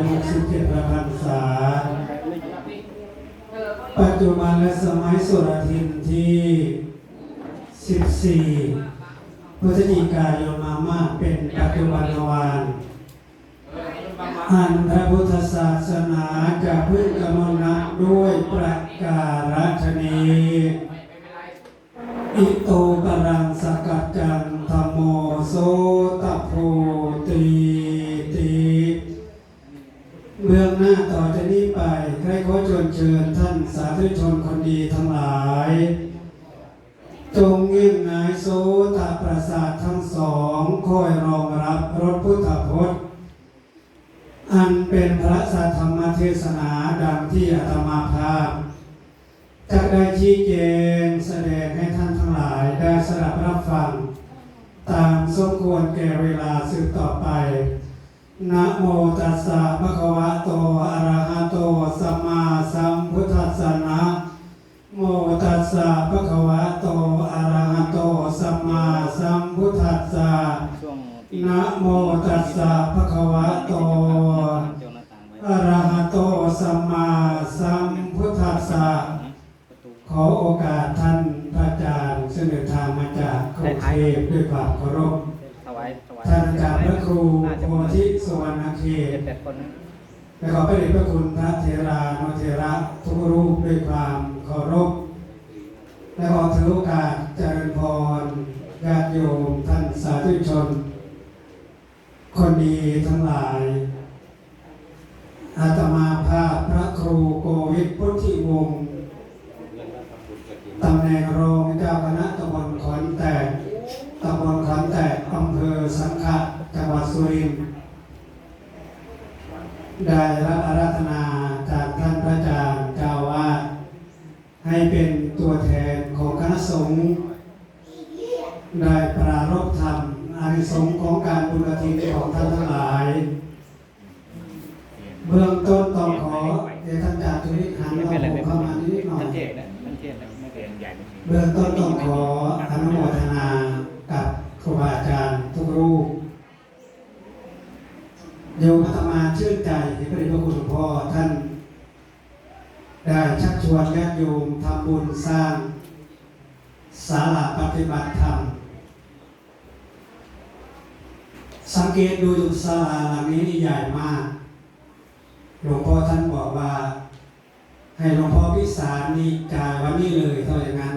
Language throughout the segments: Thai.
167พรรษา ปัจจุบันและสมัยสุรทินที่14พฤศจิกายนมามาเป็นปัจจุบันวานอันพระพุทธศาสนาจะพึ่งกำมนับด้วยประการฉนีอิโตกรังสกัจจังธรรมโมโสต น้าต่อจากนี้ไปใครขอชิญเชิญท่านสาธุชนคนดีทั้งหลาย จงเงียบงายโสตประสาททั้งสองคอยรองรับรถพุทธพจน์ อันเป็นพระสัทธรรมเทศนาดังที่อาตมาภาพจะได้ชี้แจงแสดงให้ท่านทั้งหลายได้สดับรับฟัง ตามสมควรแก่เวลาสืบต่อไป นะโมตัสสะภะคะวะโตอะระหะโตสัมมาสัมพุทธัสสะนะโมตัสสะภะคะวะโตอะระหะโตสัมมาสัมพุทธัสสะนะโมตัสสะภะคะวะโตอะระหะโตสัมมาสัมพุทธัสสะขอโอกาสท่านพระอาจารย์เดินทางมาจากกรุงเทพด้วยความเคารพ ท่านอาจารย์พระครูโพธิสวรรณเขเจ็ตดแปดคนและขอพระเดชพระคุณพระเทรานุเทระทุกรูปด้วยความเคารพและขอถือโอกาสเจริญพรญาติโยมท่านสาธุชน คนดีทั้งหลายอาตมา รูปโยมอาตมาชื่นใจที่พระเดชพระคุณหลวงพ่อท่าน ได้ชักชวนญาติโยมทำบุญสร้างศาลาปฏิบัติธรรม สังเกตดูศาลาหลังนี้นี่ใหญ่มาก หลวงพ่อท่านบอกว่า ให้หลวงพ่อพิสารนี่จ่ายวันนี้เลยเท่าอย่างนั้น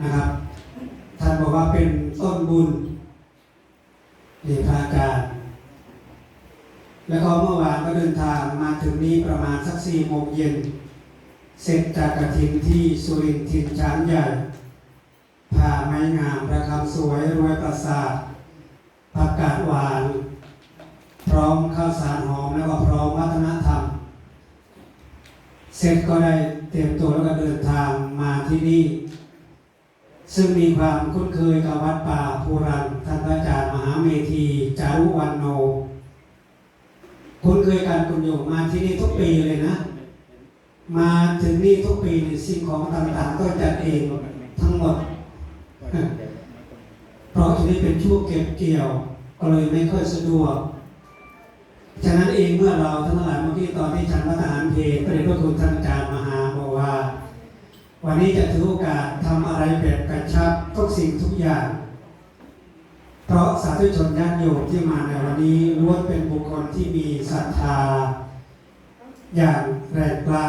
นะครับ ท่านบอกว่าเป็นต้นบุญ นี่พระอาจารย์แล้วก็เมื่อวานก็เดินทางมาถึงนี้ประมาณสักสี่โมงเย็น เสร็จจากกระถินที่สุรินทร์ทินช้างใหญ่ผ่าไม้งามประคำสวยรวยประสาทผักกาดหวาน พร้อมข้าวสารหอมแล้วก็พร้อมวัฒนธรรม เสร็จก็ได้เตรียมตัวแล้วก็เดินทางมาที่นี่ ซึ่งมีความคุ้นเคยกับวัดป่าภูรันท่านพระอาจารย์มหาเมธีจารุวันโน คุ้นเคยกันคุณโยมมาที่นี่ทุกปีเลยนะ มาถึงนี่ทุกปีสิ่งของต่างๆก็จัดเองทั้งหมด เพราะที่นี่เป็นช่วงเก็บเกี่ยวก็เลยไม่ค่อยสะดวกฉะนั้นเองเมื่อเราทั้งหลายเมื่อกี้ตอนที่ฉันพระทหารเพลก็เลยพระคุณท่านอาจารย์ วันนี้จะถือโอกาสทำอะไรแบบกระชับทุกสิ่งทุกอย่าง เพราะสาธุชนญาติโยมที่มาในวันนี้ล้วนเป็นบุคคลที่มีศรัทธา อย่างแรงกล้า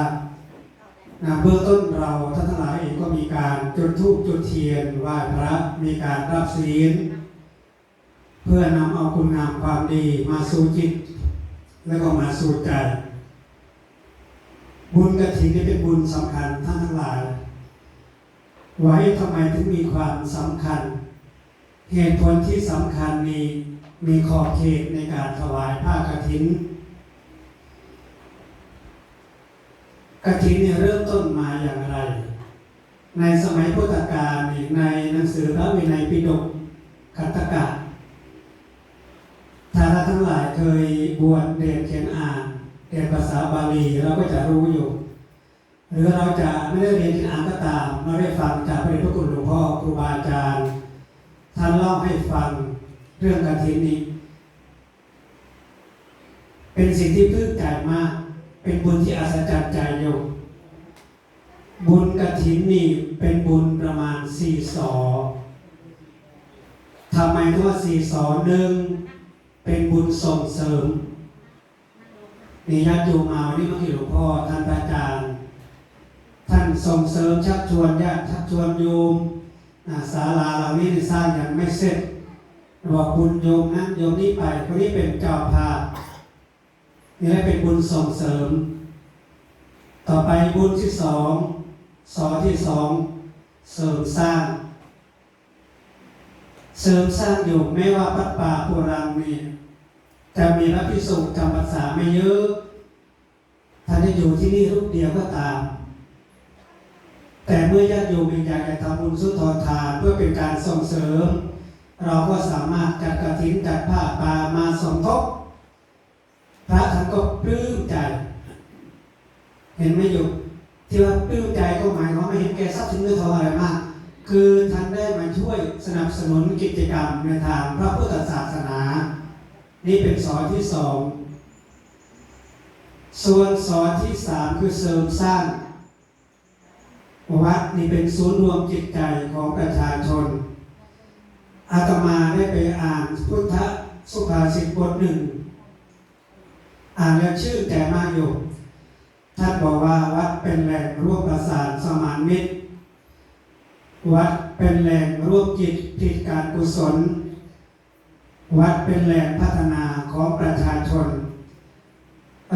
นะเบื้องต้นเราท่านทั้งหลายเองก็มีการจุดธูปจุดเทียนไหว้พระมีการรับศีล เพื่อนำเอาคุณงามความดีมาสู่จิต แล้วก็มาสู่ใจบุญกฐินนี่เป็นบุญสำคัญท่านทั้งหลาย ไว้ทำไมถึงมีความสำคัญ เหตุผลที่สำคัญมีมีขอบเขตในการถวายผ้ากฐินกฐินเนี่ยเริ่มต้นมาอย่างไร ในสมัยพุทธกาลในหนังสือพระวินัยปิฎกขัตตกะถ้าท่านทั้งหลายเคยบวชเรียนเขียนอ่านเรียนภาษาบาลีเราก็จะรู้อยู่ หรือเราจะไม่ได้เรียนเขียนอ่านก็ตามเราได้ฟังจากพระเดชพระคุณหลวงพ่อครูบาอาจารย์ท่านเล่าให้ฟังเรื่องกฐินนี้ เป็นสิ่งที่ปลื้มใจมาก เป็นบุญที่อัศจรรย์ใจโยมบุญกระถินนี่เป็นบุญประมาณสี่สอทำไมถึงว่าสี่สอหนึ่งเป็นบุญส่งเสริมนี่ญาติโยมมาวันนี้เมื่อกี้หลวงพ่อท่านอาจารย์ ท่านส่งเสริมชักชวนญาติชักชวนโยมศาลาเหล่านี้สร้างย่างไม่เสร็จบอกบุญโยมนั้นโยมนี้ไปคนนี้เป็นเจ้าภาพนี่แหละเป็นบุญส่งเสริม ต่อไปบุญที่สองสอที่สองเสริมสร้าง เสริมสร้างอยู่ไม่ว่าปัดป่าปุรังนี่จะมีพระพิสุจำพรรษาไม่เยอะท่านจะอยู่ที่นี่รูปเดียวก็ตาม แต่เมื่อญาติโยมอยากจะทำบุญสุนทรทานเพื่อเป็นการส่งเสริม เราก็สามารถจัดกระถินจัดผ้าป่ามาสมทบพระท่านก็ปลื้มใจ เห็นไหมโยมที่ว่าปลื้มใจก็หมายความไม่เห็นแก่ทรัพย์สินเงินทองอะไรมาก คือท่านได้มาช่วยสนับสนุนกิจกรรมในทางพระพุทธศาสนา นี่เป็นสอนที่สองส่วนสอนที่สามคือเสริมสร้าง วัดนี่เป็นศูนย์รวมจิตใจของประชาชน อาตมาได้ไปอ่านพุทธสุภาษิตบทหนึ่ง อ่านแล้วชื่นใจมากอยู่ ท่านบอกว่าวัดเป็นแหล่งร่วมประสานสมานมิตร วัดเป็นแหล่งร่วมจิตผิดการกุศล วัดเป็นแหล่งพัฒนาของประชาชน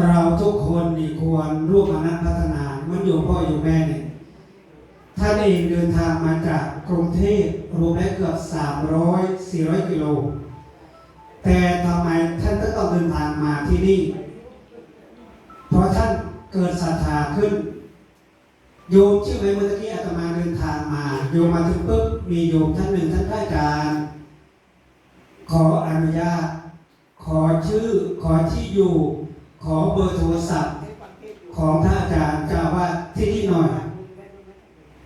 เราทุกคนนี่ควรร่วมอนันพัฒนาเหมันอยู่พ่ออยู่แม่เนี่ย ท่านเองเดินทางมาจากกรุงเทพรวมแล้วเกือบ 300 400 กิโล แต่ทำไมท่านก็ต้องเดินทางมาที่นี่ เพราะท่านเกิดศรัทธาขึ้น โยมชื่อไหมเมื่อกี้อาตมาเดินทางมา โยมมาถึงปุ๊บมีโยมท่านหนึ่งท่านได้การ ขออนุญาต ขอชื่อ ขอที่อยู่ ขอเบอร์โทรศัพท์ ของท่านอาจารย์จ้าว่าที่นี่หน่อย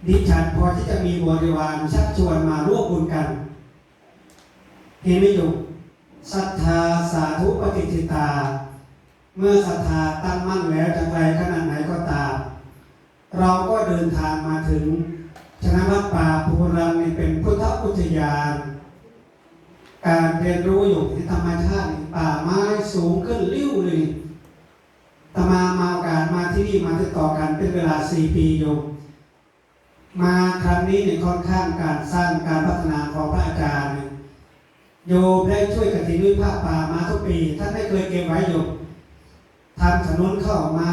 ดิฉันพอที่จะมีบริวารชักชวนมาร่วมบุญกันเห็นไหมโยมศรัทธาสาธุปฏิทิตา เมื่อศรัทธาตั้งมั่นแล้วจะไกลขนาดไหนก็ตาม เราก็เดินทางมาถึงชนะวัดป่าภูรังนี่เป็นพุทธอุทยาน การเรียนรู้อยู่ในธรรมชาติป่าไม้สูงขึ้นริ้วเลยตมามาโอกาสมาที่นี่มาติดต่อกันเป็นเวลาสี่ปีโยม มาครั้งนี้เนี่ยค่อนข้างการสร้างการพัฒนาของพระอาจารย์โยมได้ช่วยกันทีด้วยผ้าป่ามาทุกปีท่านไม่เคยเก็บไว้โยมทำถนนเข้ามา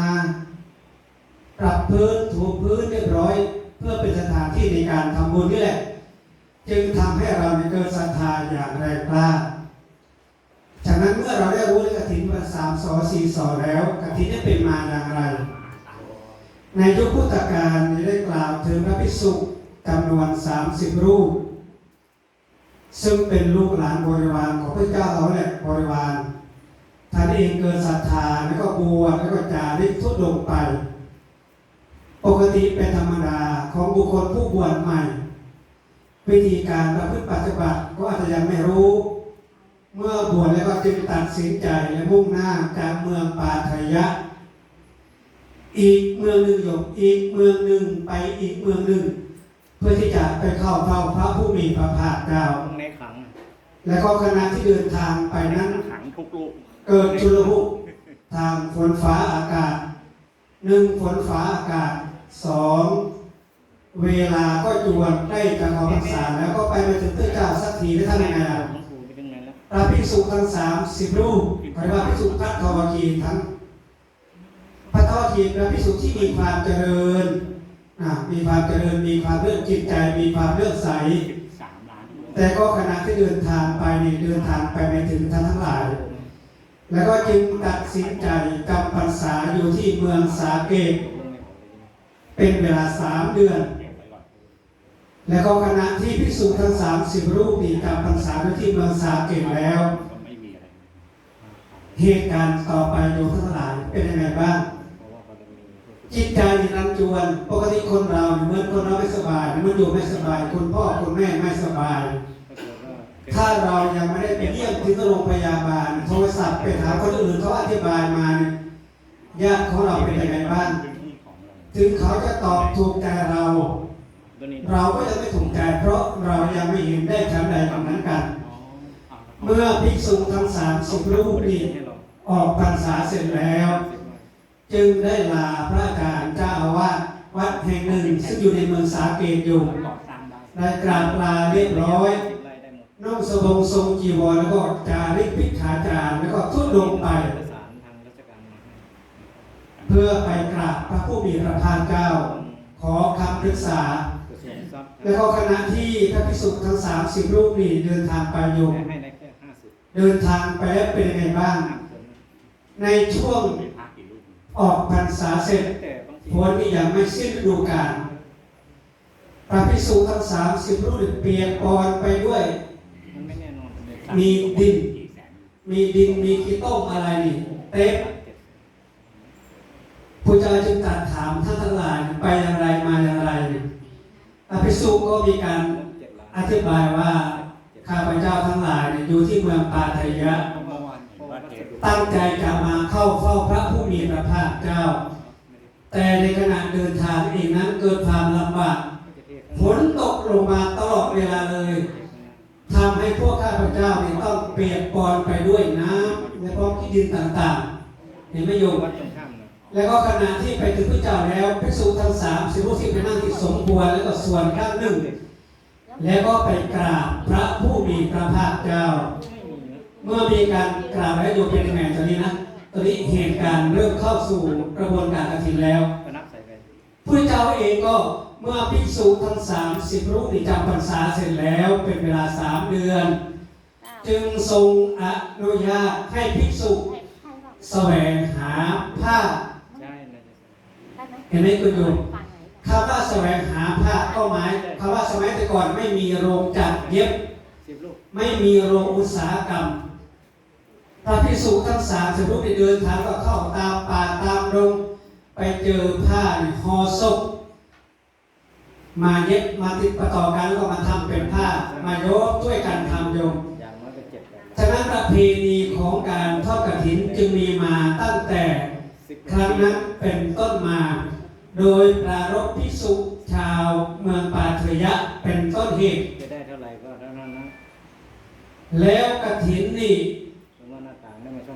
ปรับพื้นถูพื้นเรียบร้อย เพื่อเป็นสถานที่ในการทำบุญนี่แหละ จึงทำให้เราเกิดศรัทธาอย่างแรงกล้าจากนั้นเมื่อเราได้รู้ในกฐินว่าสามสอสี่สอแล้วกฐินได้เป็นมาอย่างไร ในยุคพุทธกาลได้กล่าวถึงพระภิกษุจำนวน 30 รูป ซึ่งเป็นลูกหลานบริวารของพระเจ้าเขาแหละบริวารท่านเองเกิดศรัทธาแล้วก็บวชแล้วก็จาริกทุดงไป ปกติเป็นธรรมดาของบุคคลผู้บวชใหม่ วิธีการประพฤติปฏิบัติก็อาจจะยังไม่รู้ เมื่อบวชแล้วก็จึงตัดสินใจและมุ่งหน้าจากเมืองปาทยะ อีกเมืองหนึ่งโยมอีกเมืองหนึ่งไปอีกเมืองหนึ่ง เพื่อที่จะไปเข้าเฝ้าพระผู้มีพระภาคเจ้าต้องในขังและก็คณะที่เดินทางไปนั้น ขังทุกลูกเกิดชุลมุนทางฝนฟ้าอากาศหนึ่งฝนฟ้าอากาศสองเวลาก็จวนใกล้จะออกพรรษาแล้วก็ไปไม่ถึงพระเจ้าสักทีได้ท่านยังไงล่ะหลวงปู่ไปถึงไหนแล้วพระภิกษุทั้งสามสิบรูปหรือว่าภิกษุพัทธวคีทั้ง พัทธวคีพระภิกษุที่มีความเจริญมีความเจริญมีความเลื่อมจิตใจ มีความเลื่อมใส แต่ก็ขณะที่เดินทางไปนี่เดินทางไปไม่ถึงท่านทั้งหลาย แล้วก็จึงตัดสินใจจำพรรษาอยู่ที่เมืองสาเกตเป็นเวลาสามเดือน แล้วก็ขณะที่ภิกษุทั้งสามสิบรูปนี่จำพรรษาอยู่ที่เมืองสาเกตแล้ว เหตุการณ์ต่อไปโยมทั้งหลายเป็นยังไงบ้าง จิตใจรันจวน ปกติคนเราเหมือนคนเราไม่สบายเหมือนอยู่ไม่สบาย คุณพ่อคุณแม่ไม่สบาย ถ้าเรายังไม่ได้ไปเยี่ยมถึงโรงพยาบาล โทรศัพท์ไปถามคนอื่นเขาอธิบายมาเนี่ยญาติของเราเป็นยังไงบ้างพื้นถึงเขาจะตอบถูกใจเรา เราก็ยังไม่ถูกใจเพราะเรายังไม่เห็นได้ชั้นใดตรงนั้นกัน เมื่อภิกษุทั้งสามสิบรูปนี้ออกพรรษาเสร็จแล้ว จึงได้ลาพระอาจารย์เจ้าอาวาสวัดแห่งหนึ่งซึ่งอยู่ในเมืองสาเกตอยู่ก่อสร้างได้ได้กราบลาเรียบร้อยสิบไร่ได้หมดนุ่งสบงทรงจีวรแล้วก็จาริกพิกขาจารย์แล้วก็ทุดลงไปเอกสารทางราชการมาให้เพื่อไปกราบพระผู้มีพระภาคเจ้า ขอคำปรึกษากระทรวงทรัพย์แล้วก็คณะที่พระภิกษุทั้งสามสิบรูปนี้เดินทางไปอยู่ให้ได้แค่ห้าสิบเดินทางไปแล้วเป็นยังไงบ้างห้าคนในช่วงมีพระกี่รูป ออกพรรษาเสร็จแต่บางทีฝนนี่ยังไม่สิ้นฤดูกาลพระภิกษุทั้งสามสิบรูปเปียกปอนไปด้วย มีดิน มีดินมีขี้ต้มอะไรนี่เต็มผู้เจ้าจึงตรัสถามท่านทั้งหลายไปอย่างไรมาอย่างไรพระภิกษุก็มีการอธิบายว่าข้าพเจ้าทั้งหลายเนี่ยอยู่ที่เมืองปาทยะ ตั้งใจจะมาเข้าเฝ้าพระผู้มีพระภาคเจ้า แต่ในขณะเดินทางเองนั้นเกิดความลำบากฝนตกลงมาตลอดเวลาเลยทำให้พวกข้าพเจ้าเนี่ยต้องเปียกปอนไปด้วยน้ำและพร้อมที่ดินต่างๆ เห็นไหมโยมวัดแล้วก็ขณะที่ไปถึงพระเจ้าแล้วภิกษุทั้งสามสิบรูปที่ไปนั่งที่สมควรแล้วก็ส่วนข้างหนึ่ง แล้วก็ไปกราบพระผู้มีพระภาคเจ้า เมื่อมีการกราบแล้วโยมเป็นยังไงตอนนี้นะ ตอนนี้เหตุการณ์เริ่มเข้าสู่กระบวนการกฐินแล้วผู้เจ้าเองก็เมื่อภิกษุทั้งสามสิบรูปจำพรรษาเสร็จแล้วเป็นเวลาสามเดือน จึงทรงอนุญาตให้ภิกษุแสวงหาผ้าเห็นไหมคุณโยมคำว่าแสวงหาผ้าก็หมายคำว่าสมัยแต่ก่อนไม่มีโรงจักรเย็บ ไม่มีโรงอุตสาหกรรม พระภิกษุทั้งสามสิบรูปที่เดินทางก็เข้าตามป่าตามดงไปเจอผ้าเนี่ยห่อศพมาเย็บมาติดประต่อกันแล้วก็มาทำเป็นผ้า มายกช่วยกันทำโยมอย่างน้อยก็เจ็ดแบบฉะนั้นประเพณีของการทอดกฐินจึงมีมาตั้งแต่สิบครั้งนั้นเป็นต้นมา โดยปรารภภิกษุชาวเมืองปาทยะเป็นต้นเหตุจะได้เท่าไหร่ก็เท่านั้นนะแล้วกฐินนี่สมมติหน้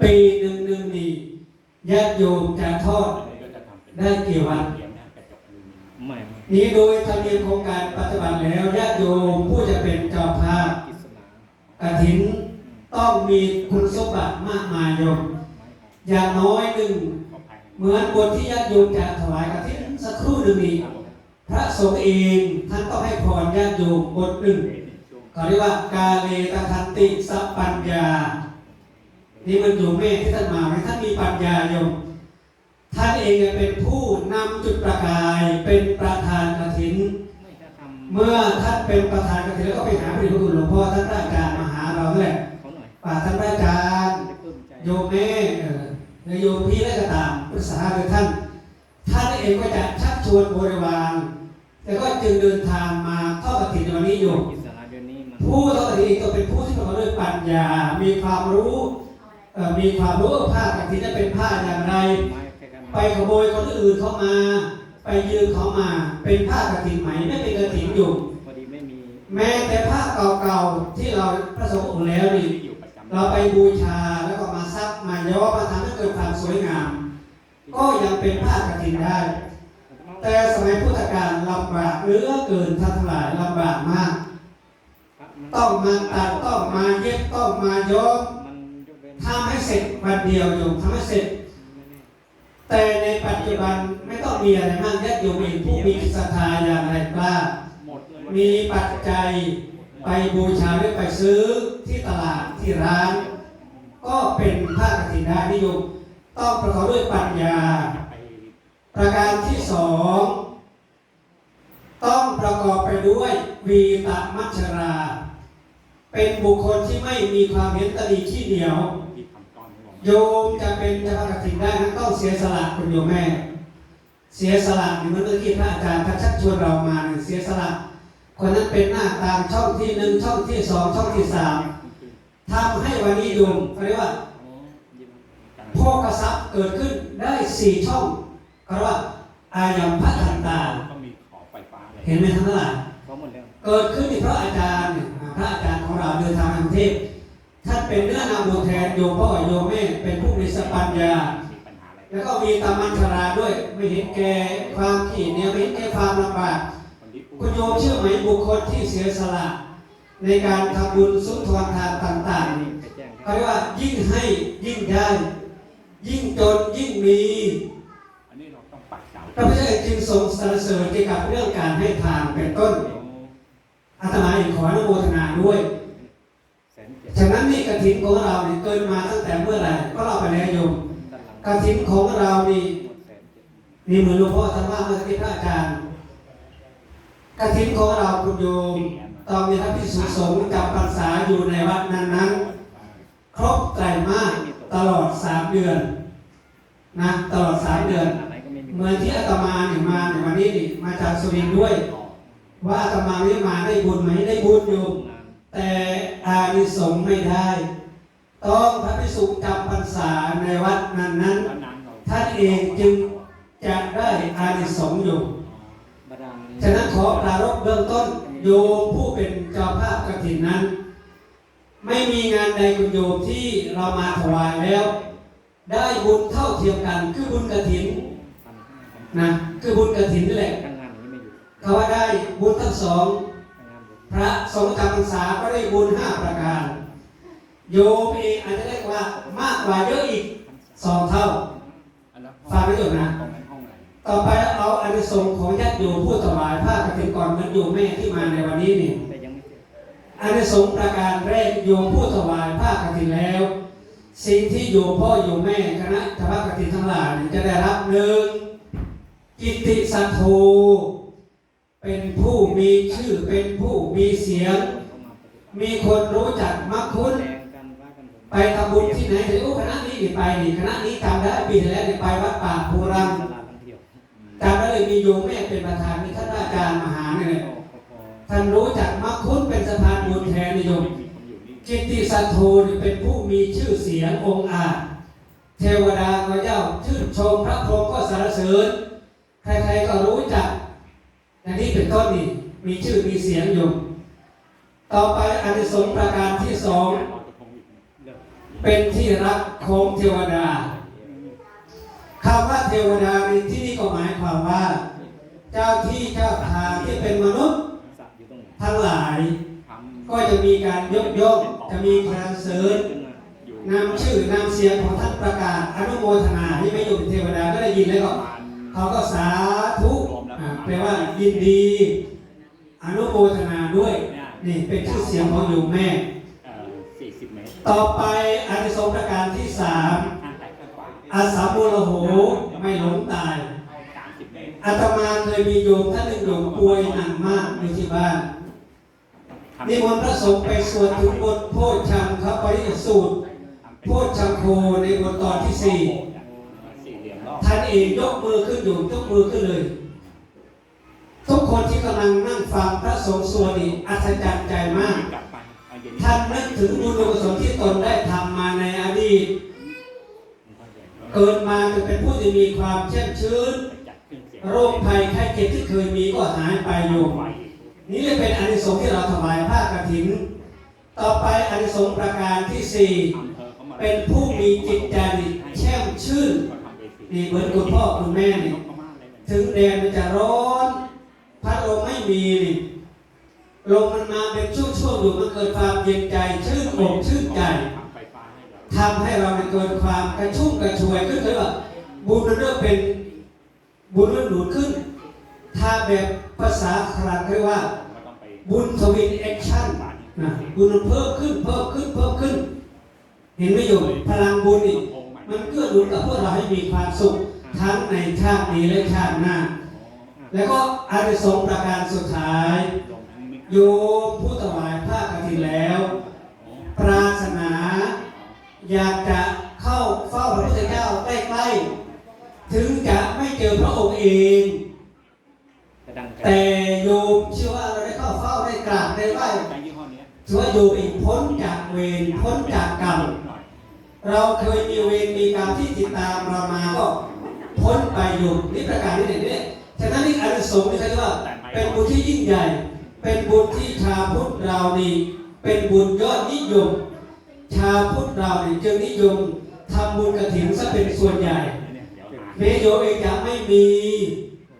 ปีหนึ่งหนึ่งนี่ญาติโยมจะทอดก็จะทำเป็นได้กี่วันเหรียญนะกระจกอลูมิเนียมไม่ไม่นี้โดยธรรมเนียมของการปฏิบัติแล้วญาติโยมผู้จะเป็นเจ้าภาพกิษณากฐินต้องมีคุณสมบัติมากมายโยมไม้หอมอย่างน้อยหนึ่งขอภัยเหมือนบทที่ญาติโยมจะถวายกฐินสักครู่หนึ่งนี้พระสงฆ์เองท่านต้องให้พรญาติโยมบทหนึ่ง เขาเรียกว่ากาเลตทันติสัพปัญญา นี่มันอยู่แม่ที่ท่านมาไหมท่านมีปัญญาโยมท่านเองเนี่ยเป็นผู้นำจุดประกายเป็นประธานกฐินไม่จะทำเมื่อท่านเป็นประธานกฐินแล้วก็ไปหาพระเดชพระคุณหลวงพ่อท่านพระอาจารย์มาหาเราแหละเขาหน่อยป่ากท่านพระอาจารย์จะปลื้มใจโยมแม่เออหรือโยมพี่และก็ตามปรึกษาโดยท่าน ท่านเองก็จะชักชวนบริวารแต่ก็จึงเดินทางมาทอดกฐินในวันนี้โยมกิษณาเดือนนี้มันผู้ทอดกฐินก็เป็นผู้ที่ประกอบด้วยปัญญา มีความรู้เอ่อ มีความรู้ว่าผ้ากฐินจะเป็นผ้าอย่างไรไม้แค่กันไปขโมยคนอื่นเข้ามา ไปยืมเขามา เป็นผ้ากฐินไหมไม่เป็นกฐินอยู่พอดีไม่มีแม้แต่ผ้าเก่าๆที่เราประสบองค์แล้วนี่ที่อยู่ประจำเราไปบูชาแล้วก็มาซักมาย้อมมาทำให้เกิดความสวยงาม ก็ยังเป็นผ้ากฐินได้ แต่สมัยพุทธกาลลำบากเหลือเกินท่านทั้งหลายลำบากมาก ต้องมาตัดต้องมาเย็บต้องมาย้อมมันยกเว้น ทำให้เสร็จวันเดียวโยมทำให้เสร็จ แต่ในปัจจุบันไม่ต้องมีอะไรมากญาติโยมเองผู้มีศรัทธาอย่างไรกล้าหมดเลยมีปัจจัยไปบูชาหรือไปซื้อที่ตลาดที่ร้าน ก็เป็นผ้ากฐินได้นิยมต้องประกอบด้วยปัญญา ประการที่สองต้องประกอบไปด้วยวีตมัชรา เป็นบุคคลที่ไม่มีความเห็นตนีขี้เหนียว โยมจะเป็นเจ้าพระกฐินได้นั้นต้องเสียสละคุณโยมแม่ เสียสละเหมือนเมื่อกี้พระอาจารย์ท่านชักชวนเรามาเนี่ยเสียสละคนนั้นเป็นหน้าตามช่องที่หนึ่งช่องที่สองช่องที่สามทำให้วันนี้โยมเขาเรียกว่าอ๋อยิ้มจังพ่อกษัตริย์เกิดขึ้นได้สี่ช่องเขาเรียกว่าอายัมพะทันตาก็มีขอไฟฟ้าเลยเห็นไหมทั้งหลายเพราะหมดแล้วเกิดขึ้นที่พระอาจารย์เนี่ยพระอาจารย์ของเราเดินทางกรุงเทพ ท่านเป็นเนื้อนามบุญแทนโยมพ่อโยมแม่เป็นผู้มีสปัญญามีปัญหาอะไรแล้วก็มีตามันชราด้วยไม่เห็นแก่ความขีดเนี่ยไม่เห็นแก่ความลำบากคนที่พูดคุณโยมเชื่อไหมบุคคลที่เสียสละ ในการทำบุญสุนทรทานต่างๆนี่ไปแจ้งเขาเรียกว่ายิ่งให้ยิ่งได้ยิ่งจนยิ่งมีอันนี้เราต้องปักเสาพระพุทธเจ้าจึงทรงสรรเสริญเกี่ยวกับเรื่องการให้ทานเป็นต้นอาตมาเองขออนุโมทนาด้วยแสนเจ็ด ฉะนั้นนี่กฐินของเราเนี่ยเกินมาตั้งแต่เมื่อไหร่ก็เราไปแล้วโยมด้านหลังกฐินของเรานี่นี่เหมือนหลวงพ่อท่านว่าเมื่อกี้พระอาจารย์กฐินของเราคุณโยมต้องมีพระภิกษุสงฆ์จำพรรษาอยู่ในวัดนั้นๆครบไตรมาสตลอดสามเดือนนะตลอดสามเดือนเหมือนที่อาตมาเนี่ยมาในวันนี้นี่มาจากสุรินทร์ด้วย ว่าอาตมาเนี่ยมาได้บุญไหมได้บุญโยม แต่อานิสงส์ไม่ได้ ต้องพระภิกษุจำพรรษาในวัดนั้นนั้นแล้วนานเราท่านเองจึงๆจะได้อานิสงส์อยู่บาดาลฉะนั้นขอปรารภเบื้องต้นโยมผู้เป็นเจ้าภาพกฐินนั้น ไม่มีงานใดคุณโยมที่เรามาถวายแล้ว ได้บุญเท่าเทียมกันคือบุญกฐินพันห้าพันนะคือบุญกฐินนี่แหละทางงานนี้ไม่อยู่เขาว่าได้บุญทั้งสองทางงานอยู่ พระสงฆ์จำพรรษาก็ได้บุญห้าประการ โยมเองอาจจะได้ว่ามากกว่าเยอะอีกสองเท่าฟังไม่จบนะ ต่อไปเอาอานิสงส์ของญาติโยมผู้ถวายผ้ากฐินก่อนเหมือนโยมแม่ที่มาในวันนี้นี่แต่ยังไม่เสร็จอานิสงส์ประการแรกโยมผู้ถวายผ้ากฐินแล้ว สิ่งที่โยมพ่อโยมแม่คณะทวกฐินทั้งหลายจะได้รับหนึ่งกิตติสัทโธ เป็นผู้มีชื่อเป็นผู้มีเสียง มีคนรู้จักมักคุ้น ไปทำบุญที่ไหนถึงโอ้คณะนี้นี่ไปนี่คณะนี้จำได้ปีที่แล้วนี่ไปวัดป่าภูรังจำได้เลยมีโยมแม่เป็นประธานมีท่านอาจารย์มหาเนี่ยท่านรู้จักมักคุ้นเป็นสะพานบุญแทนนิยมกิตติสัทโธเป็นผู้มีชื่อเสียงองค์อาจเทวดาก็เจ้าชื่นชมพระพรหมก็สรรเสริญใครๆก็รู้จัก อย่างนี้เป็นต้นนี่มีชื่อมีเสียงอยู่ ต่อไปอานิสงส์ประการที่สองเป็นที่รักของเทวดาคำว่าเทวดาในที่นี้ก็หมายความว่า เจ้าที่เจ้าทางที่เป็นมนุษย์ ทั้งหลาย ก็จะมีการยกย่องจะมีการเสริญนอนำชื่อนำเสียงของท่านประกาศอนุโมทนาที่ไม่อยู่เป็นเทวดาก็ได้ยินแล้วก็เขาก็สาธุ แปลว่ายินดี อนุโมทนาด้วย นี่เป็นชื่อเสียงของโยมแม่เอ่อสี่สิบเมตรต่อไปอานิสงส์ประการที่สามห่างไกลกันกว่าอาสาบุรโหไม่หลงตายสามสิบเมตรอาตมาเคยมีโยมท่านหนึ่งโยมป่วยหนักมากอยู่ที่บ้าน นิมนต์พระสงฆ์ไปสวดถึงบทโพชฌังคปริยสูตร โพชฌังโคในบทตอนที่สี่สี่เหลี่ยมรอบท่านเองยกมือขึ้นโยมยกมือขึ้นเลย ทุกคนที่กำลังนั่งฟังพระสงฆ์สวดนี่อัศจรรย์ใจมากกลับไปเอาเย็นท่านนึกถึงบุญกุศลที่ตนได้ทำมาในอดีต เกิดมาจะเป็นผู้ที่มีความแช่มชื้นจัดเครื่องเสียงโรคภัยไข้เจ็บที่เคยมีก็หายไปโยมไฟนี่เลยเป็นอานิสงส์ที่เราถวายผ้ากฐิน ต่อไปอานิสงส์ประการที่สี่อำเภอเขามาเป็นผู้มีจิตใจแช่มชื่นก็ทำเอซีนี่เหมือนคุณพ่อคุณแม่นี่นกพม่าอะไรเนี่ยถึงแดดมันจะร้อน พัดลมไม่มีนี่ลมมันมาเป็นช่วงๆอยู่มันเกิดความเย็นใจชื่นอกชื่นใจทำไฟฟ้าให้เราทำให้เรามันเกิดความกระชุ่มกระชวยขึ้นเลยว่าบุญมันเริ่มเป็นบุญมันหนุนขึ้น ถ้าแบบภาษาคลังเรียกว่าก็ต้องไปบุญทวินแอคชั่นนะบุญมันเพิ่มขึ้นเพิ่มขึ้นเพิ่มขึ้น เห็นไหมโยมพลังบุญนี่มันเกื้อหนุนกับพวกเราให้มีความสุขทั้งในชาตินี้และชาติหน้า แล้วก็อานิสงส์ประการสุดท้าย โยมผู้ถวายผ้ากฐินแล้ว ปรารถนา อยากจะเข้าเฝ้าพระพุทธเจ้าใกล้ๆถึงจะไม่เจอพระองค์เองจะดังแต่โยมเชื่อว่าเราได้เข้าเฝ้ากราบได้ไหว้ใช้ยี่ห้อเนี้ยถือว่าอยู่อีกพ้นจากเวรพ้นจากกรรมหน่อยเราเคยมีเวรมีกรรมที่ติดตามเรามาก็พ้นไปอยู่นี่ประการที่หนึ่งนี่ ฉะนั้นนี่อานิสงส์นี่เขาเรียกว่าเป็นบุญที่ยิ่งใหญ่ เป็นบุญที่ชาวพุทธเรานี่เป็นบุญยอดนิยม ชาวพุทธเรานี่จึงนิยมทำบุญกฐินซะเป็นส่วนใหญ่เนี่ยเดี๋ยวหาแม้โยมเองยังไม่มี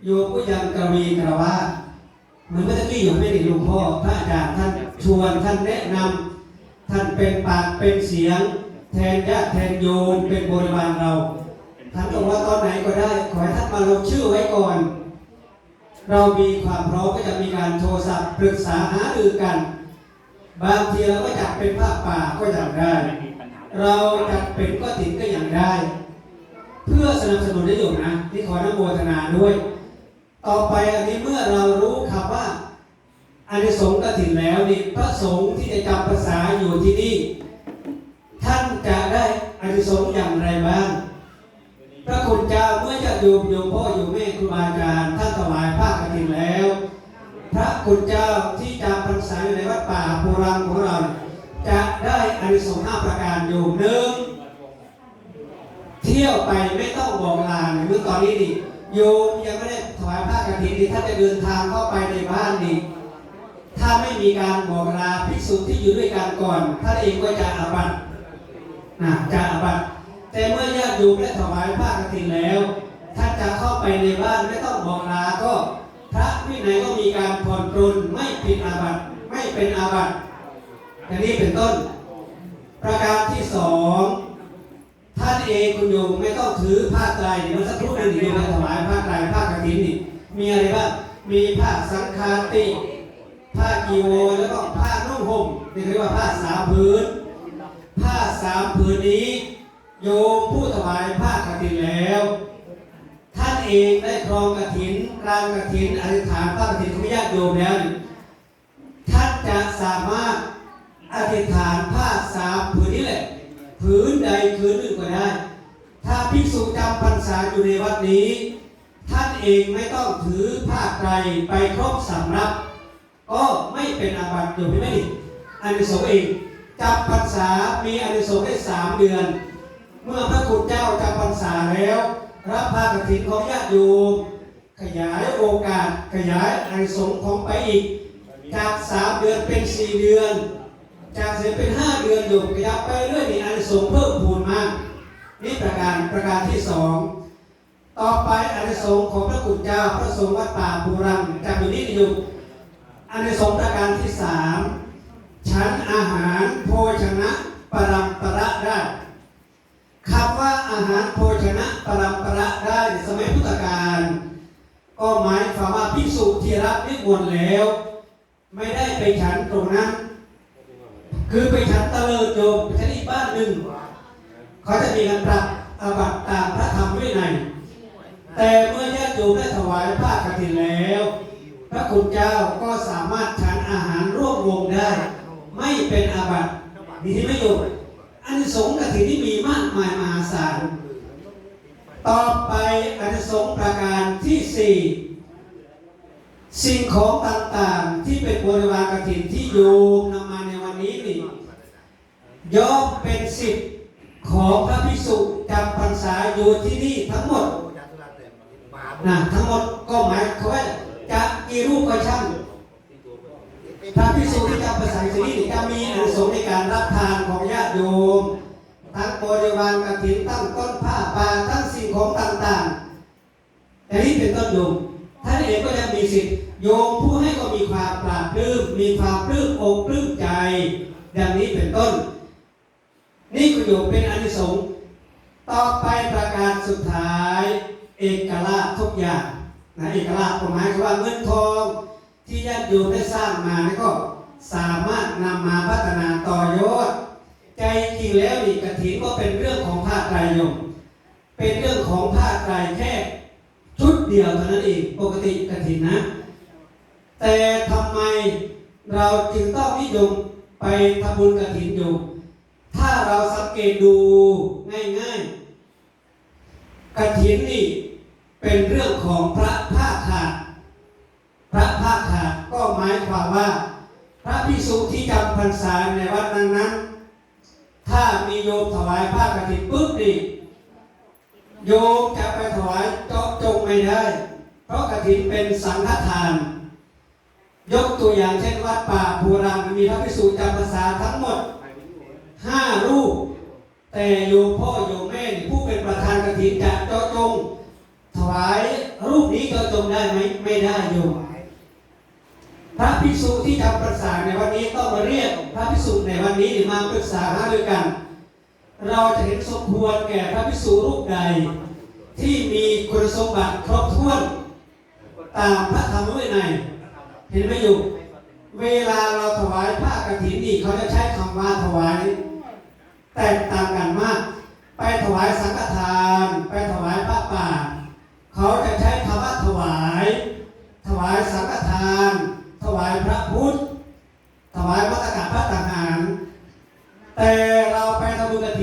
โยมก็ยังกระวีกระว่าเหมือนเมื่อกี้โยมไม่ได้หลวงพ่อพระอาจารย์ท่านชวนท่านแนะนำท่านเป็นปากเป็นเสียง แทนญาติแทนโยมเป็นบริวารเรา ท่านบอกว่าตอนไหนก็ได้ ขอให้ท่านมาลงชื่อไว้ก่อน เรามีความพร้อมก็จะมีการโทรศัพท์ปรึกษาหารือกัน บางทีเราก็จัดเป็นภาพป่าก็อย่างได้ เราจัดเป็นก็ถินก็อย่างได้ เพื่อสนับสนุนได้อยู่นะที่ขอนุโมทนาด้วย ต่อไปอันนี้เมื่อเรารู้คำว่าอานิสงกถินแล้วนี่พระสงฆ์ที่จะจำภาษาอยู่ที่นี่ ท่านจะได้อานิสงอย่างไรบ้าง พระคุณเจ้าเมื่อจะโยมโยมพ่อโยมแม่ครูบาอาจารย์ท่านถวายผ้ากฐินแล้ว พระคุณเจ้าที่จำพรรษาอยู่ในวัดป่าโบราณของเราจะได้อานิสงส์ห้าประการอยู่หนึ่งเที่ยวไปไม่ต้องบอกลาในเมื่อตอนนี้ดิโยมยังไม่ได้ถวายผ้ากฐินดิถ้าจะเดินทางเข้าไปในบ้านดิถ้าไม่มีการบอกลาภิกษุที่อยู่ด้วยกันก่อนท่านเองก็จะอาบัตินะจะอาบัติ แต่เมื่อญาติโยมได้ถวายผ้ากฐินแล้วถ้าจะเข้าไปในบ้านไม่ต้องบอกลาก็ พระวินัยก็มีการผ่อนปรนไม่ผิดอาบัติไม่เป็นอาบัติอย่างนี้เป็นต้น ประการที่สองท่านเองคุณโยมไม่ต้องถือผ้าไตรเดี๋ยวสักครู่หนึงโยมจะถวายผ้าไตรผ้ากฐินนี่มีอะไรบ้างมีผ้าสังฆาติผ้ากีโวแล้วก็ผ้านุ่งห่มนี่เรียกว่าผ้าสามผืนผ้าสามผืนนี้ โยมผู้ถวายผ้ากฐินแล้ว ท่านเองได้ครองกฐินกลางกฐินอธิษฐานผ้ากฐินของญาติโยมแล้วท่านจะสามารถอธิษฐานผ้าสามผืนนี้แหละผืนใดผืนหนึ่งก็ได้ ถ้าภิกษุจำพรรษาอยู่ในวัดนี้ ท่านเองไม่ต้องถือผ้าไตรไปครบสำรับ ก็ไม่เป็นอาบัติอยู่ไม่ได้อานิสงเองจำพรรษามีอานิสงได้สามเดือน เมื่อพระคุณเจ้าจำพรรษาแล้ว รับผ้ากฐินของญาติโยมขยายโอกาสขยายอานิสงของไปอีก จากสามเดือนเป็นสี่เดือน จากเสียเป็นห้าเดือนอยู่ขยับไปเรื่อยนี่อานิสงเพิ่มพูนมากนี่ประการประการที่สองต่อไปอานิสงของพระคุณเจ้าพระสงฆ์วัดป่าภูรังจำอยู่นี่อยู่อานิสงประการที่สามชั้นอาหารโภชนะปรัมประได้ คำว่าอาหารโภชนะปรัมประได้ในสมัยพุทธกาลก็หมายความว่าภิกษุที่รับนิมนต์แล้ว ไม่ได้ไปฉันตรงนั้น คือไปฉันตะเลิดโยมไปฉันอีกบ้านหนึ่งเขาจะมีการปรับอาบัติตามพระธรรมวินัยแต่เมื่อญาติโยมได้ถวายผ้ากฐินแล้ว พระคุณเจ้าก็สามารถฉันอาหารร่วมวงได้ ไม่เป็นอาบัติมีที่ไม่โยม อันสงกฐินที่มีมากมายมหาศาล ต่อไปอันสงประการที่สี่สิ่งของต่างๆที่เป็นบริวารกฐินที่โยมนำมาในวันนี้นี่ย่อมเป็นสิทธิ์ของพระภิกษุจำพรรษาอยู่ที่นี่ทั้งหมดนะทั้งหมดก็หมายความว่าจะกี่รูปก็ช่าง พระภิกษุที่จำพรรษาอยู่ที่นี่จะมีอนิสงในการรับทานของญาติโยม ทั้งบริวารกฐินตั้งต้นผ้าป่าทั้งสิ่งของต่างๆแต่นี้เป็นต้นโยมท่านเองก็ยังมีสิทธิ์โยมผู้ให้ก็มีความปราบปลื้มมีความปลื้มอกปลื้มใจดังนี้เป็นต้น นี่คือโยมเป็นอนิสงส์ต่อไปประการสุดท้าย เอกราทุกอย่างนะเอกราก็หมายความว่าเงินทอง ที่ญาติโยมได้สร้างมานี่ก็สามารถนำมาพัฒนาต่อยอดใจจริงแล้วนี่กฐินก็เป็นเรื่องของผ้าไตรโยม เป็นเรื่องของผ้าไตรแค่ชุดเดียวเท่านั้นเองปกติกฐินนะ แต่ทำไมเราจึงต้องนิยมไปทำบุญกฐินอยู่ ถ้าเราสังเกตดูง่ายๆกฐินนี่เป็นเรื่องของพระผ้าขาด พระผ้าขาดก็หมายความว่าษุที่จำพรรษาในวัดนั้นนั้น ถ้ามีโยมถวายผ้ากฐินปุ๊บนี่โยมจะไปถวายเจาะจงไม่ได้ เพราะกฐินเป็นสังฆทาน ยกตัวอย่างเช่นวัดป่าภูรามมีพระภิกษุจำพรรษาทั้งหมดห้ารูป แต่โยมพ่อโยมแม่ผู้เป็นประธานกฐินจะเจาะจงถวายรูปนี้เจาะจงได้ไหมไม่ได้โยม พระภิกษุที่ทำประสาในวันนี้ต้องมาเรียกพระภิกษุในวันนี้มาปรึกษาหารือกัน เราจะเห็นสมควรแก่พระภิกษุรูปใด ที่มีคุณสมบัติครบถ้วนตามพระธรรมวินัยเห็นไหมอยู่ เวลาเราถวายผ้ากรถินนี่เขาจะใช้คำว่าถวายแตกต่างกันมาก ไปถวายสังฆทาน ไปถวายพระป่า เขาจะใช้คำว่าถวาย ถวายสังฆทาน ถวายพระพุทธ ถวายพระตกาพระทหาร แต่เราไปทำบุญกฐิน